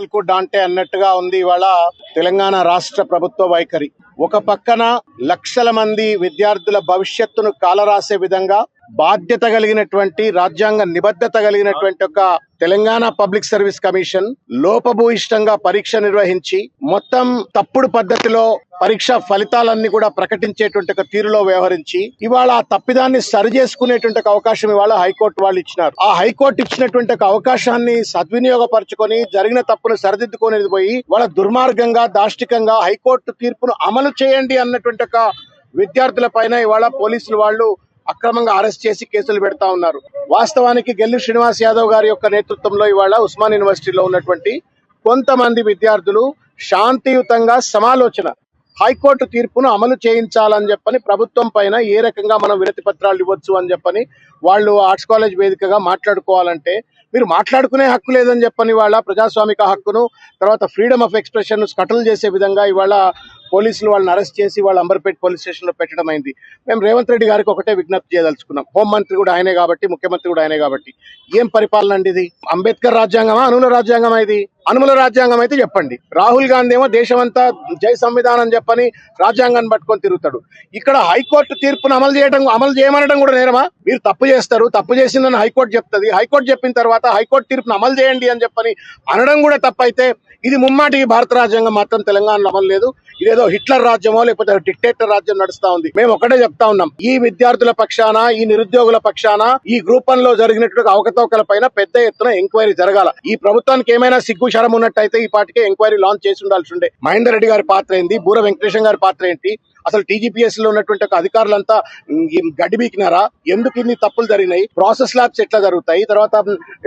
పాల్కు డాంటే అన్నట్టుగా ఉంది ఇవాళ తెలంగాణ రాష్ట్ర ప్రభుత్వ వైఖరి. ఒక పక్కన లక్షల మంది విద్యార్థుల భవిష్యత్తును కాలరాసే విధంగా బాధ్యత కలిగినటువంటి రాజ్యాంగ నిబద్ధత కలిగినటువంటి ఒక తెలంగాణ పబ్లిక్ సర్వీస్ కమిషన్ లోపభూయిష్టంగా పరీక్ష నిర్వహించి మొత్తం తప్పుడు పద్ధతిలో పరీక్ష ఫలితాలన్నీ కూడా ప్రకటించేటువంటి ఒక తీరులో వ్యవహరించి ఇవాళ ఆ తప్పిదాన్ని సరి చేసుకునేటువంటి ఒక అవకాశం ఇవాళ హైకోర్టు వాళ్ళు ఇచ్చినారు. ఆ హైకోర్టు ఇచ్చినటువంటి ఒక అవకాశాన్ని సద్వినియోగపరచుకొని జరిగిన తప్పును సరిదిద్దుకునేది పోయి వాళ్ళ దుర్మార్గంగా దాష్టికంగా హైకోర్టు తీర్పును అమలు చేయండి అన్నటువంటి ఒక విద్యార్థుల పైన ఇవాళ పోలీసులు వాళ్ళు అక్రమంగా అరెస్ట్ చేసి కేసులు పెడతా ఉన్నారు. వాస్తవానికి గెల్లు శ్రీనివాస్ యాదవ్ గారి యొక్క నేతృత్వంలో ఇవాళ ఉస్మాన్ యూనివర్సిటీలో ఉన్నటువంటి కొంతమంది విద్యార్థులు శాంతియుతంగా సమాలోచన హైకోర్టు తీర్పును అమలు చేయించాలని చెప్పని ప్రభుత్వం పైన ఏ రకంగా మనం వినతి పత్రాలు ఇవ్వచ్చు అని చెప్పని వాళ్ళు ఆర్ట్స్ కాలేజ్ వేదికగా మాట్లాడుకోవాలంటే మీరు మాట్లాడుకునే హక్కు లేదని చెప్పని వాళ్ళ ప్రజాస్వామిక హక్కును తర్వాత ఫ్రీడమ్ ఆఫ్ ఎక్స్ప్రెషన్ స్కటల్ చేసే విధంగా ఇవాళ పోలీసులు వాళ్ళని అరెస్ట్ చేసి వాళ్ళు అంబర్పేట్ పోలీస్ స్టేషన్లో పెట్టడం అయింది. మేము రేవంత్ రెడ్డి గారికి ఒకటే విజ్ఞప్తి చేయదలుచుకున్నాం. హోంమంత్రి కూడా ఆయనే కాబట్టి ముఖ్యమంత్రి కూడా ఆయనే కాబట్టి. ఏం పరిపాలన అండి ఇది? అంబేద్కర్ రాజ్యాంగమా అనుల రాజ్యాంగమా ఇది? అనుముల రాజ్యాంగం అయితే చెప్పండి. రాహుల్ గాంధీ ఏమో దేశమంతా జై సంవిధానం చెప్పని రాజ్యాంగాన్ని పట్టుకొని తిరుగుతాడు. ఇక్కడ హైకోర్టు తీర్పును అమలు చేయడం అమలు చేయమనడం కూడా నేరమా? మీరు తప్పు చేస్తారు తప్పు చేసిందని హైకోర్టు చెప్తుంది. హైకోర్టు చెప్పిన తర్వాత హైకోర్టు తీర్పును అమలు చేయండి అని చెప్పని అనడం కూడా తప్పైతే ఇది ముమ్మాటికి భారత రాజ్యాంగం మాత్రం తెలంగాణలో అమలు లేదు. ఇదేదో హిట్లర్ రాజ్యమో లేకపోతే డిక్టేటర్ రాజ్యం నడుస్తా ఉంది. మేము ఒకటే చెప్తా ఉన్నాం. ఈ విద్యార్థుల పక్షాన ఈ నిరుద్యోగుల పక్షాన ఈ గ్రూప్లో జరిగినటువంటి అవకతవకల పైన పెద్ద ఎత్తున ఎంక్వైరీ జరగాల. ఈ ప్రభుత్వానికి ఏమైనా సిగ్గు శరం ఉన్నట్టయితే ఈ పాటికే ఎంక్వైరీ లాంచ్ చేసి ఉండాల్సి ఉండే. మహేందర్ రెడ్డి గారి పాత్ర ఏంది బూర వెంకటేశం గారి పాత్ర ఏంటి? అసలు టీజీపీఎస్లో ఉన్నటువంటి అధికారులంతా గడిబీకినారా గడ్డి ఎందుకు ఇన్ని తప్పులు జరిగినాయి? ప్రాసెస్ ల్యాబ్స్ ఎట్లా జరుగుతాయి? తర్వాత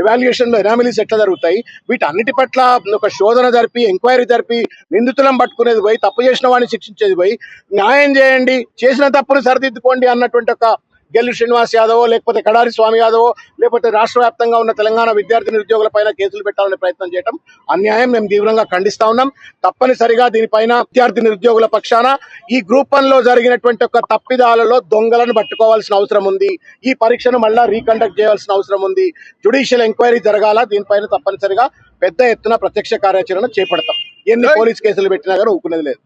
ఎవాల్యుయేషన్లో ఎనామిలీస్ ఎట్లా జరుగుతాయి? వీటన్నిటి పట్ల ఒక శోధన జరిపి ఎంక్వైరీ జరిపి నిందితులను పట్టుకునేది పోయి తప్పు చేసిన వాడిని శిక్షించేది పోయి న్యాయం చేయండి చేసిన తప్పును సరిదిద్దుకోండి అన్నటువంటి ఒక గెల్లు శ్రీనివాస్ యాదవ్ లేకపోతే కడారి స్వామి యాదవ్ లేకపోతే రాష్ట్ర వ్యాప్తంగా ఉన్న తెలంగాణ విద్యార్థి నిరుద్యోగుల పైన కేసులు పెట్టాలనే ప్రయత్నం చేయడం అన్యాయం. మేము తీవ్రంగా ఖండిస్తా ఉన్నాం. తప్పనిసరిగా దీనిపైన విద్యార్థి నిరుద్యోగుల పక్షాన ఈ గ్రూప్ వన్లో జరిగినటువంటి ఒక తప్పిదాలలో దొంగలను పట్టుకోవాల్సిన అవసరం ఉంది. ఈ పరీక్షను మళ్ళా రీకండక్ట్ చేయాల్సిన అవసరం ఉంది. జుడిషియల్ ఎంక్వైరీ జరగాల దీనిపైన తప్పనిసరిగా పెద్ద ఎత్తున ప్రత్యక్ష కార్యాచరణ చేపడతాం. ఎన్ని పోలీస్ కేసులు పెట్టినా కానీ ఊకునేది లేదు.